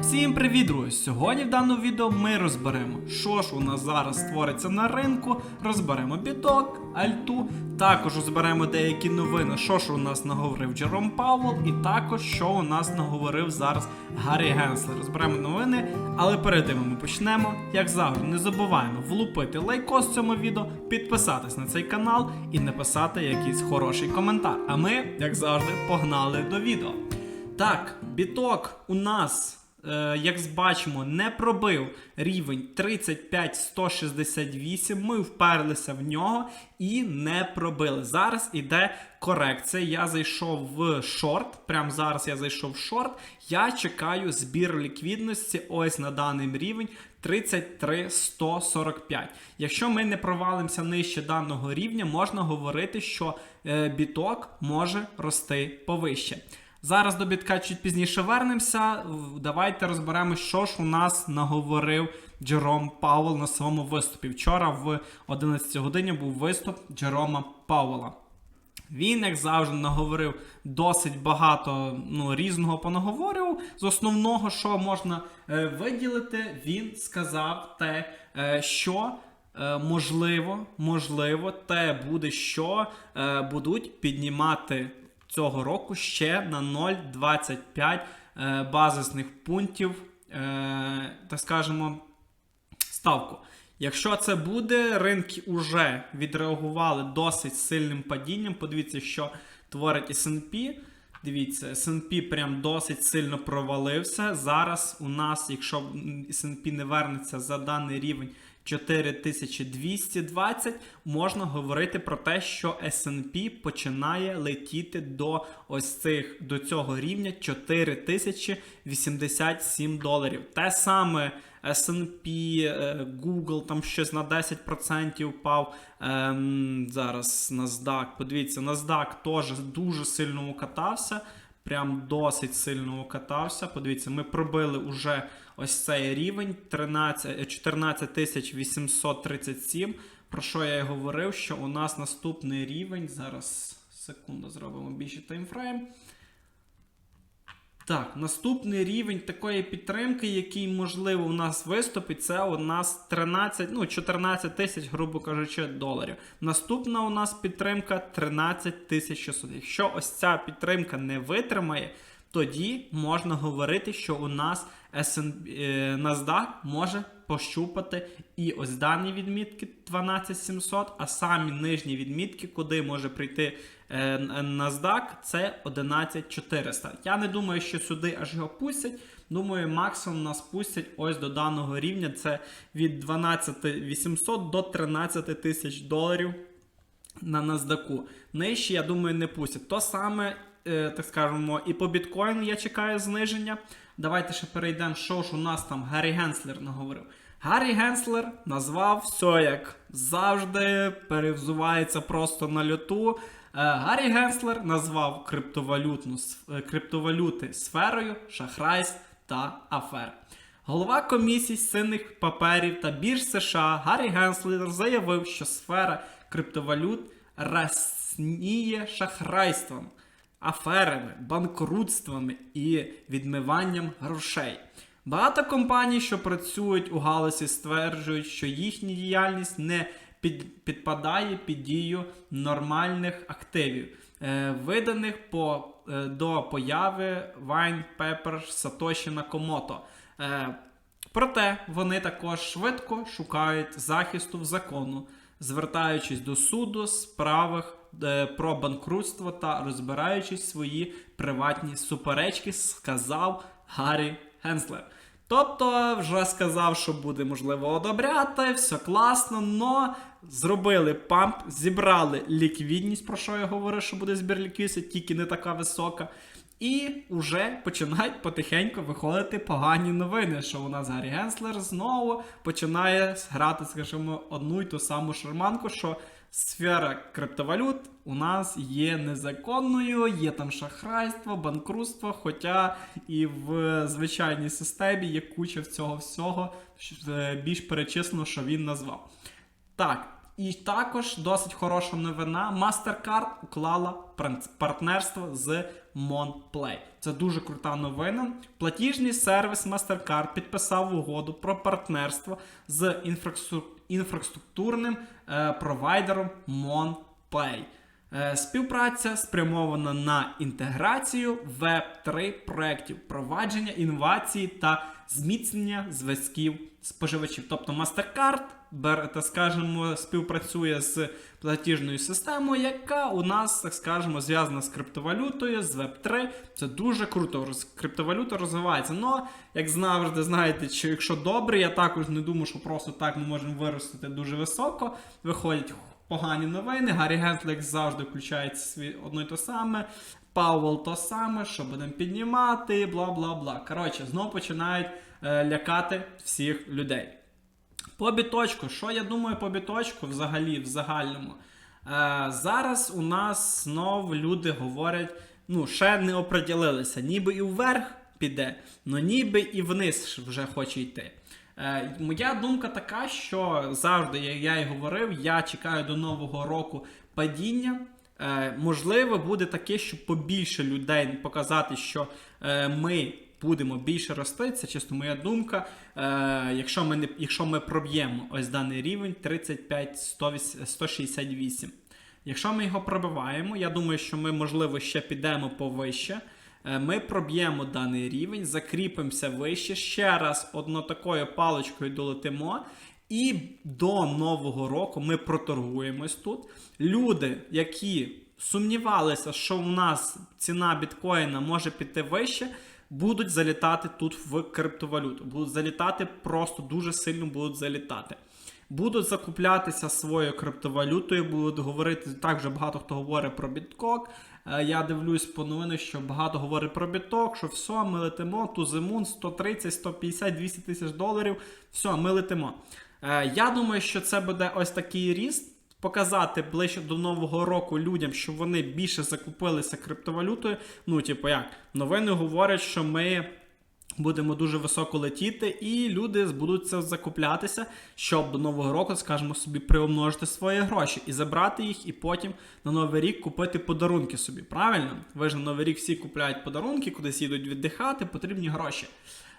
Всім привіт, друзі! Сьогодні в даному відео ми розберемо, що ж у нас зараз створиться на ринку, розберемо біток, альту, також розберемо деякі новини, що ж у нас наговорив Джером Пауэлл, і також що у нас наговорив зараз Гаррі Генслер. Розберемо новини, але перед тим ми почнемо. Як завжди, не забуваємо влупити лайкос цьому відео, підписатись на цей канал і написати якийсь хороший коментар. А ми, як завжди, погнали до відео. Так, біток у нас як бачимо, не пробив рівень 35168. Ми вперлися в нього і не пробили. Зараз іде корекція. Я зайшов в шорт. Прямо зараз я зайшов в шорт. Я чекаю збір ліквідності ось на даний рівень 33145. Якщо ми не провалимося нижче даного рівня, можна говорити, що е, біток може рости повище. Зараз до бітка чуть пізніше вернемося. Давайте розберемо, що ж у нас наговорив Джером Пауэлл на своєму виступі. Вчора в 11 годині був виступ Джерома Пауэлла. Він, як завжди, наговорив досить багато ну, різного понаговорив. З основного, що можна е, виділити, він сказав те, е, що е, можливо, можливо, те буде, що е, будуть піднімати цього року ще на 0,25 е, базисних пунктів, е, так скажемо, ставку. Якщо це буде, ринки вже відреагували досить сильним падінням. Подивіться, що творить S&P. Дивіться, S&P прям досить сильно провалився. Зараз у нас, якщо S&P не вернеться за даний рівень 4220, можна говорити про те, що S&P починає летіти до ось цих до цього рівня 4087 доларів. Те саме S&P, е, Google там щось на 10% впав. Ем, зараз NASDAQ. Подивіться, NASDAQ теж дуже сильно укатався. Прям досить сильно укатався. Подивіться, ми пробили уже ось цей рівень 13, 14 837. Про що я і говорив, що у нас наступний рівень. Зараз секунду зробимо більше таймфрейм. Так, наступний рівень такої підтримки, який, можливо, у нас виступить, це у нас 13, ну, 14 тисяч, грубо кажучи, доларів. Наступна у нас підтримка 13 тисяч 600. Якщо ось ця підтримка не витримає, тоді можна говорити, що у нас SN, е, NASDAQ може пощупати і ось дані відмітки 12700, а самі нижні відмітки, куди може прийти е, NASDAQ, це 11400. Я не думаю, що сюди аж його пустять. Думаю, максимум нас пустять ось до даного рівня. Це від 12800 до 13 тисяч доларів на NASDAQ. Нижче, я думаю, не пустять. То саме, е, так скажемо, і по біткоїну я чекаю зниження. Давайте ще перейдемо, що ж у нас там Гаррі Генслер наговорив. Гаррі Генслер назвав все як завжди, перевзувається просто на льоту. Е, Гаррі Генслер назвав криптовалютну, е, криптовалюти сферою, шахрайств та афер. Голова комісії з цінних паперів та бірж США Гаррі Генслер заявив, що сфера криптовалют расніє шахрайством, аферами, банкрутствами і відмиванням грошей. Багато компаній, що працюють у галузі, стверджують, що їхня діяльність не під, підпадає під дію нормальних активів, е, виданих по, е, до появи Wine Pepper Сатоші Накомото. Е, проте вони також швидко шукають захисту в закону, звертаючись до суду з справах про банкрутство та розбираючись свої приватні суперечки, сказав Гаррі Генслер. Тобто, вже сказав, що буде можливо одобряти, все класно, но зробили памп, зібрали ліквідність, про що я говорив, що буде збір ліквідності, тільки не така висока. І вже починають потихеньку виходити погані новини, що у нас Гаррі Генслер знову починає грати, скажімо, одну й ту саму шарманку, що сфера криптовалют у нас є незаконною, є там шахрайство, банкрутство, хоча і в звичайній системі є куча цього всього, е, більш перечислено, що він назвав. Так, І також досить хороша новина. MasterCard уклала партнерство з MonPlay. Це дуже крута новина. Платіжний сервіс MasterCard підписав угоду про партнерство з інфраструк- інфраструктурним е, провайдером MonPay. Е, Співпраця спрямована на інтеграцію веб 3 проєктів, провадження інновацій та зміцнення зв'язків споживачів. Тобто MasterCard, так скажемо, співпрацює з платіжною системою, яка у нас, так скажемо, зв'язана з криптовалютою, з Web3. Це дуже круто. Криптовалюта розвивається. Но, як завжди, знаєте, чи якщо добре, я також не думаю, що просто так ми можемо виростити дуже високо. Виходять погані новини. Гаррі Генфлік завжди включає свій одно й те саме. Пауел то саме, що будемо піднімати, бла бла бла. Коротше, знову починають е, лякати всіх людей. По біточку, що я думаю по біточку взагалі, в загальному? Е, зараз у нас знов люди говорять, ну, ще не оприділилися, ніби і вверх піде, але ніби і вниз вже хоче йти. Е, моя думка така, що завжди, як я і говорив, я чекаю до Нового року падіння. Е, можливо, буде таке, щоб побільше людей показати, що е, ми будемо більше рости. Це чисто моя думка. Е, якщо ми не якщо ми проб'ємо ось даний рівень 35 108 168. Якщо ми його пробиваємо, я думаю, що ми, можливо, ще підемо повище. Ми проб'ємо даний рівень, закріпимося вище, ще раз одно такою паличкою долетимо. І до нового року ми проторгуємось тут. Люди, які сумнівалися, що в нас ціна біткоїна може піти вище, будуть залітати тут в криптовалюту. Будуть залітати просто дуже сильно будуть залітати. Будуть закуплятися своєю криптовалютою, будуть говорити так вже багато хто говорить про біткок. Е, Я дивлюсь по новинах, що багато говорить про біток, що все, ми летимо, тузимун 130, 150, 200 тисяч доларів. Все, ми летимо. Е, Я думаю, що це буде ось такий ріст. Показати ближче до нового року людям, щоб вони більше закупилися криптовалютою. Ну, типу, як новини говорять, що ми будемо дуже високо летіти, і люди будуть це закуплятися, щоб до нового року, скажімо собі, приумножити свої гроші і забрати їх, і потім на новий рік купити подарунки собі. Правильно? Ви ж на новий рік всі купляють подарунки, кудись їдуть віддихати, потрібні гроші.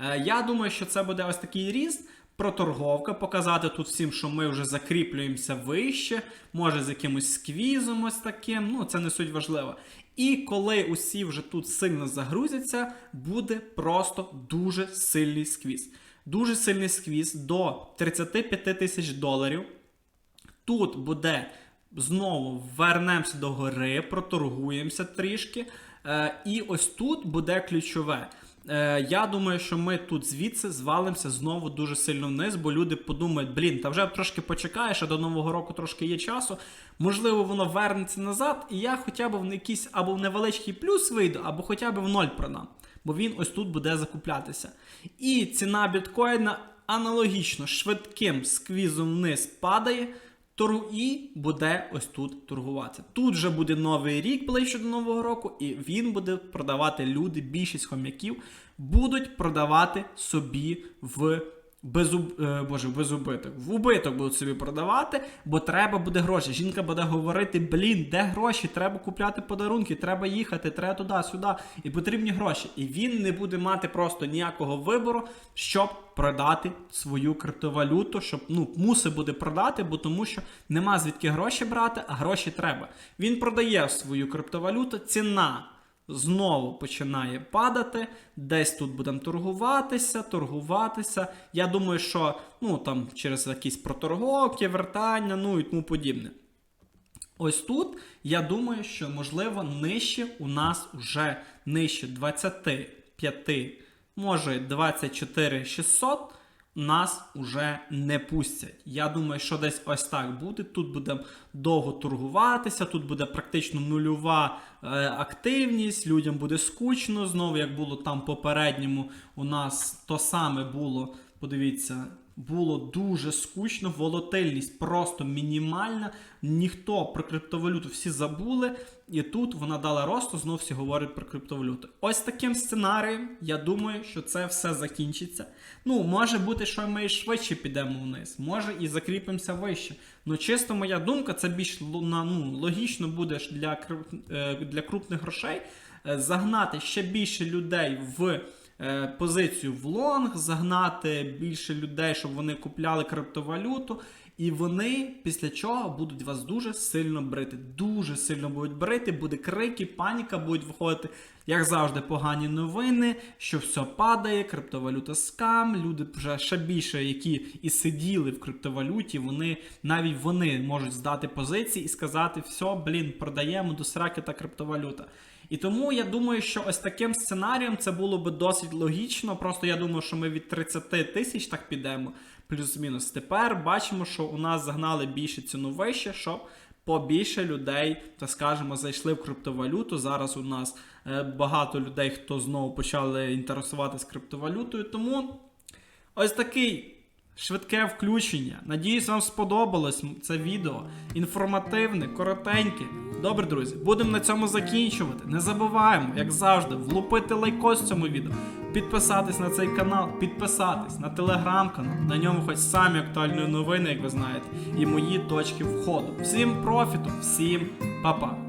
Е, Я думаю, що це буде ось такий ріст. Проторговка, показати тут всім, що ми вже закріплюємося вище, може з якимось сквізом ось таким, ну це не суть важливо. І коли усі вже тут сильно загрузяться, буде просто дуже сильний сквіз. Дуже сильний сквіз до 35 тисяч доларів. Тут буде знову вернемося до гори, проторгуємося трішки. Е, і ось тут буде ключове. Е, я думаю, що ми тут звідси звалимося знову дуже сильно вниз, бо люди подумають, блін, та вже трошки почекаєш, а до Нового року трошки є часу. Можливо, воно вернеться назад, і я хоча б в якийсь або в невеличкий плюс вийду, або хоча б в ноль продам. Бо він ось тут буде закуплятися. І ціна біткоїна аналогічно швидким сквізом вниз падає. Торгу і буде ось тут торгуватися. Тут вже буде новий рік ближче до нового року, і він буде продавати люди, більшість хом'яків будуть продавати собі в безуб... е, боже, в безубиток. В убиток будуть собі продавати, бо треба буде гроші. Жінка буде говорити: блін, де гроші? Треба купляти подарунки, треба їхати, треба туди, сюди, і потрібні гроші. І він не буде мати просто ніякого вибору, щоб продати свою криптовалюту, щоб ну мусить буде продати, бо тому що нема звідки гроші брати, а гроші треба. Він продає свою криптовалюту, ціна. Знову починає падати, десь тут будемо торгуватися, торгуватися. Я думаю, що ну там через якісь проторговки, вертання, ну і тому подібне. Ось тут я думаю, що можливо нижче у нас вже нижче 25, може 24 600 нас уже не пустять. Я думаю, що десь ось так буде. Тут буде довго торгуватися, тут буде практично нульова е, активність, людям буде скучно. Знову, як було там попередньому, у нас то саме було. Подивіться, було дуже скучно, волатильність просто мінімальна. Ніхто про криптовалюту всі забули, і тут вона дала росту, знов всі говорять про криптовалюту. Ось таким сценарієм, я думаю, що це все закінчиться. Ну, може бути, що ми швидше підемо вниз, може і закріпимося вище. Ну, чисто моя думка, це більш ну, логічно буде для, е, для крупних грошей е, загнати ще більше людей в позицію в лонг, загнати більше людей, щоб вони купляли криптовалюту. І вони після чого будуть вас дуже сильно брити. Дуже сильно будуть брити, буде крики, паніка, будуть виходити, як завжди, погані новини, що все падає, криптовалюта скам. Люди вже ще більше, які і сиділи в криптовалюті, вони навіть вони можуть здати позиції і сказати: все, блін, продаємо до сраки та криптовалюта. І тому я думаю, що ось таким сценарієм це було би досить логічно. Просто я думаю, що ми від 30 тисяч так підемо, плюс-мінус. Тепер бачимо, що у нас загнали більше ціну вище, щоб побільше людей, так скажемо, зайшли в криптовалюту. Зараз у нас е, багато людей, хто знову почали інтересуватися криптовалютою. Тому ось такий швидке включення. Надіюсь, вам сподобалось це відео. Інформативне, коротеньке. Добре, друзі, будемо на цьому закінчувати. Не забуваємо, як завжди, влупити лайкос цьому відео, підписатись на цей канал, підписатись на телеграм-канал. На ньому хоч самі актуальні новини, як ви знаєте, і мої точки входу. Всім профіту, всім па-па!